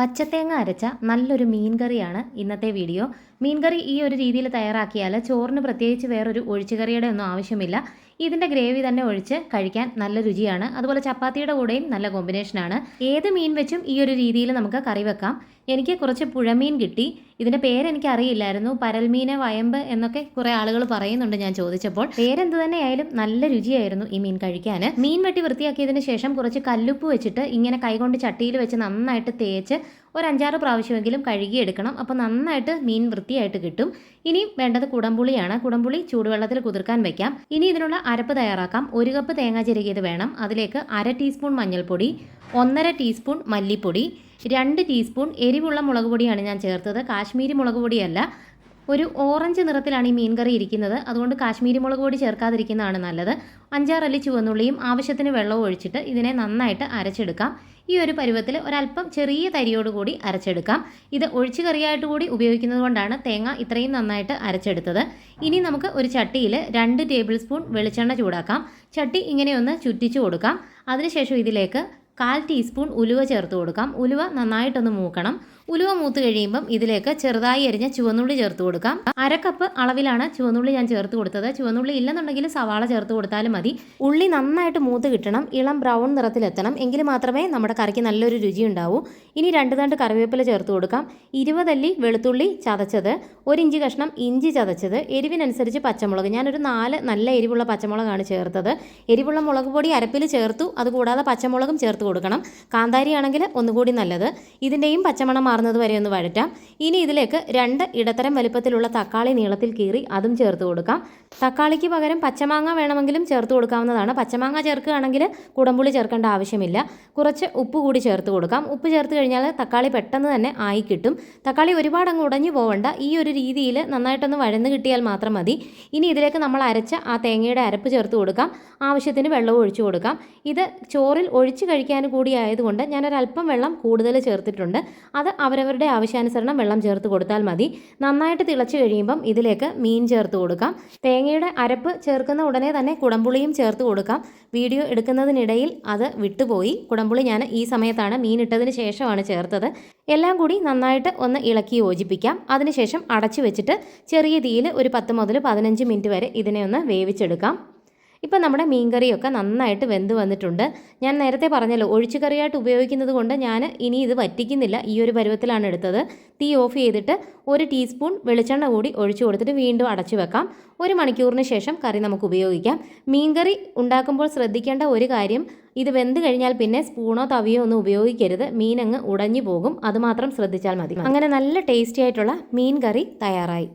പച്ചത്തേങ്ങ അരച്ച നല്ലൊരു മീൻ കറിയാണ് ഇന്നത്തെ വീഡിയോ. മീൻ കറി ഈ ഒരു രീതിയിൽ തയ്യാറാക്കിയാൽ ചോറിന് പ്രത്യേകിച്ച് വേറൊരു ഒഴിച്ചുകറിയുടെ ഒന്നും ആവശ്യമില്ല. ഇതിന്റെ ഗ്രേവി തന്നെ ഒഴിച്ച് കഴിക്കാൻ നല്ല രുചിയാണ്. അതുപോലെ ചപ്പാത്തിയുടെ കൂടെയും നല്ല കോമ്പിനേഷനാണ് ഏത് മീൻ വെച്ചും ഈ ഒരു രീതിയിൽ നമുക്ക് കറി വെക്കാം. എനിക്ക് കുറച്ച് പുഴമീൻ കിട്ടി. ഇതിന്റെ പേരെനിക്ക് അറിയില്ലായിരുന്നു. പരൽമീന് വയമ്പ് എന്നൊക്കെ കുറേ ആളുകൾ പറയുന്നുണ്ട് ഞാൻ ചോദിച്ചപ്പോൾ. പേരെന്ത് തന്നെയായാലും നല്ല രുചിയായിരുന്നു ഈ മീൻ കഴിക്കാൻ മീൻ വെട്ടി വൃത്തിയാക്കിയതിന് ശേഷം കുറച്ച് കല്ലുപ്പ് വെച്ചിട്ട് ഇങ്ങനെ കൈകൊണ്ട് ചട്ടിയിൽ വെച്ച് നന്നായിട്ട് തേച്ച് ഒരു അഞ്ചാറ് പ്രാവശ്യമെങ്കിലും കഴുകിയെടുക്കണം. അപ്പോൾ നന്നായിട്ട് മീൻ വൃത്തിയായിട്ട് കിട്ടും. ഇനി വേണ്ടത് കുടംപുളിയാണ്. കുടംപുളി ചൂടുവെള്ളത്തിൽ കുതിർക്കാൻ വെക്കാം. ഇനി ഇതിനുള്ള അരപ്പ് തയ്യാറാക്കാം. ഒരു കപ്പ് തേങ്ങ ചിരകിയത് വേണം. അതിലേക്ക് അര ടീസ്പൂൺ മഞ്ഞൾപ്പൊടി ഒന്നര ടീസ്പൂൺ മല്ലിപ്പൊടി രണ്ട് ടീസ്പൂൺ എരിവുള്ള മുളക് പൊടിയാണ് ഞാൻ ചേർത്തത്. കാശ്മീരി മുളക് പൊടിയല്ല ഒരു ഓറഞ്ച് നിറത്തിലാണ് ഈ മീൻ കറി ഇരിക്കുന്നത്. അതുകൊണ്ട് കാശ്മീരി മുളക് പൊടി ചേർക്കാതിരിക്കുന്നതാണ് നല്ലത്. അഞ്ചാറല്ലി ചുവന്നുള്ളിയും ആവശ്യത്തിന് വെള്ളവും ഒഴിച്ചിട്ട് ഇതിനെ നന്നായിട്ട് അരച്ചെടുക്കാം. ഈ ഒരു പരുവത്തിൽ ഒരല്പം ചെറിയ തരിയോട് കൂടി അരച്ചെടുക്കാം. ഇത് ഒഴിച്ചു കറിയായിട്ട് കൂടി ഉപയോഗിക്കുന്നത് കൊണ്ടാണ് തേങ്ങ ഇത്രയും നന്നായിട്ട് അരച്ചെടുത്തത്. ഇനി നമുക്ക് ഒരു ചട്ടിയിൽ രണ്ട് ടേബിൾ സ്പൂൺ വെളിച്ചെണ്ണ ചൂടാക്കാം. ചട്ടി ഇങ്ങനെയൊന്ന് ചുറ്റിച്ചു കൊടുക്കാം. അതിനുശേഷം ഇതിലേക്ക് കാൽ ടീസ്പൂൺ ഉലുവ ചേർത്ത് കൊടുക്കാം. ഉലുവ നന്നായിട്ടൊന്ന് മൂക്കണം. ഉലുവ മൂത്ത് കഴിയുമ്പം ഇതിലേക്ക് ചെറുതായി എരിഞ്ഞ ചുവന്നുള്ളി ചേർത്ത് കൊടുക്കാം. അര കപ്പ് അളവിലാണ് ചുവന്നുള്ളി ഞാൻ ചേർത്ത് കൊടുത്തത്. ചുവന്നുള്ളി ഇല്ലെന്നുണ്ടെങ്കിൽ സവാള ചേർത്ത് കൊടുത്താലും മതി. ഉള്ളി നന്നായിട്ട് മൂത്ത് കിട്ടണം. ഇളം ബ്രൗൺ നിറത്തിലെത്തണം. എങ്കിൽ മാത്രമേ നമ്മുടെ കറിക്ക് നല്ലൊരു രുചി ഉണ്ടാവൂ. ഇനി രണ്ട് തണ്ട് കറിവേപ്പില ചേർത്ത് കൊടുക്കാം. ഇരുപതല്ലി വെളുത്തുള്ളി ചതച്ചത്. ഒരു കഷ്ണം ഇഞ്ചി ചതച്ചത്. എരിവിനനുസരിച്ച് പച്ചമുളക്. ഞാനൊരു നാല് നല്ല എരിവുള്ള പച്ചമുളകാണ് ചേർത്തത്. എരിവുള്ള മുളക് പൊടി അരപ്പിൽ ചേർത്തു. അതുകൂടാതെ പച്ചമുളകും ചേർത്ത് കൊടുക്കണം. കാന്താരി ആണെങ്കിൽ ഒന്നുകൂടി നല്ലത്. ഇതിന്റെയും പച്ചമണം മാറുന്നത് വരെ ഒന്ന് വഴറ്റാം. ഇനി ഇതിലേക്ക് രണ്ട് ഇടത്തരം വലുപ്പത്തിലുള്ള തക്കാളി നീളത്തിൽ കീറി അതും ചേർത്ത് കൊടുക്കാം. തക്കാളിക്ക് പകരം പച്ചമാങ്ങ വേണമെങ്കിലും ചേർത്ത് കൊടുക്കാവുന്നതാണ്. പച്ചമാങ്ങ ചേർക്കുകയാണെങ്കിൽ കുടംപുളി ചേർക്കേണ്ട ആവശ്യമില്ല. കുറച്ച് ഉപ്പ് കൂടി ചേർത്ത് കൊടുക്കാം. ഉപ്പ് ചേർത്ത് കഴിഞ്ഞാൽ തക്കാളി പെട്ടെന്ന് തന്നെ ആയി കിട്ടും. തക്കാളി ഒരുപാട് അങ്ങ് ഉടഞ്ഞു പോവണ്ട. ഈ ഒരു രീതിയിൽ നന്നായിട്ടൊന്ന് വഴന്ന് കിട്ടിയാൽ മാത്രം മതി. ഇനി ഇതിലേക്ക് നമ്മൾ അരച്ച ആ തേങ്ങയുടെ അരപ്പ് ചേർത്ത് കൊടുക്കാം. ആവശ്യത്തിന് വെള്ളം ഒഴിച്ചു കൊടുക്കാം. ഇത് ചോറിൽ ഒഴിച്ച് കഴിക്കാൻ കൂടി ആയതുകൊണ്ട് ഞാനൊരല്പം വെള്ളം കൂടുതൽ ചേർത്തിട്ടുണ്ട്. അത് അവരവരുടെ ആവശ്യാനുസരണം വെള്ളം ചേർത്ത് കൊടുത്താൽ മതി. നന്നായിട്ട് തിളച്ച് കഴിയുമ്പം ഇതിലേക്ക് മീൻ ചേർത്ത് കൊടുക്കാം. തേങ്ങയുടെ അരപ്പ് ചേർക്കുന്ന ഉടനെ തന്നെ കുടംപുളിയും ചേർത്ത് കൊടുക്കാം. വീഡിയോ എടുക്കുന്നതിനിടയിൽ അത് വിട്ടുപോയി. കുടംപുളി ഞാൻ ഈ സമയത്താണ് മീൻ ഇട്ടതിന് ശേഷമാണ് ചേർത്തത്. എല്ലാം കൂടി നന്നായിട്ട് ഒന്ന് ഇളക്കി യോജിപ്പിക്കാം. അതിനുശേഷം അടച്ചു വെച്ചിട്ട് ചെറിയ തീയിൽ ഒരു പത്ത് മുതൽ പതിനഞ്ച് മിനിറ്റ് വരെ ഇതിനെ ഒന്ന് വേവിച്ചെടുക്കാം. ഇപ്പം നമ്മുടെ മീൻകറിയൊക്കെ നന്നായിട്ട് വെന്ത് വന്നിട്ടുണ്ട്. ഞാൻ നേരത്തെ പറഞ്ഞല്ലോ ഒഴിച്ചുകറിയായിട്ട് ഉപയോഗിക്കുന്നത് കൊണ്ട് ഞാൻ ഇനി ഇത് വറ്റിക്കുന്നില്ല. ഈ ഒരു പരുവത്തിലാണ് എടുത്തത്. തീ ഓഫ് ചെയ്തിട്ട് ഒരു ടീസ്പൂൺ വെളിച്ചെണ്ണ കൂടി ഒഴിച്ചു കൊടുത്തിട്ട് വീണ്ടും അടച്ചു വെക്കാം. ഒരു മണിക്കൂറിന് ശേഷം കറി നമുക്ക് ഉപയോഗിക്കാം. മീൻകറി ഉണ്ടാക്കുമ്പോൾ ശ്രദ്ധിക്കേണ്ട ഒരു കാര്യം ഇത് വെന്ത് കഴിഞ്ഞാൽ പിന്നെ സ്പൂണോ തവിയോ ഒന്നും ഉപയോഗിക്കരുത്. മീൻ അങ്ങ് ഉടഞ്ഞു പോകും. അതുമാത്രം ശ്രദ്ധിച്ചാൽ മതി. അങ്ങനെ നല്ല ടേസ്റ്റി ആയിട്ടുള്ള മീൻ കറി തയ്യാറായി.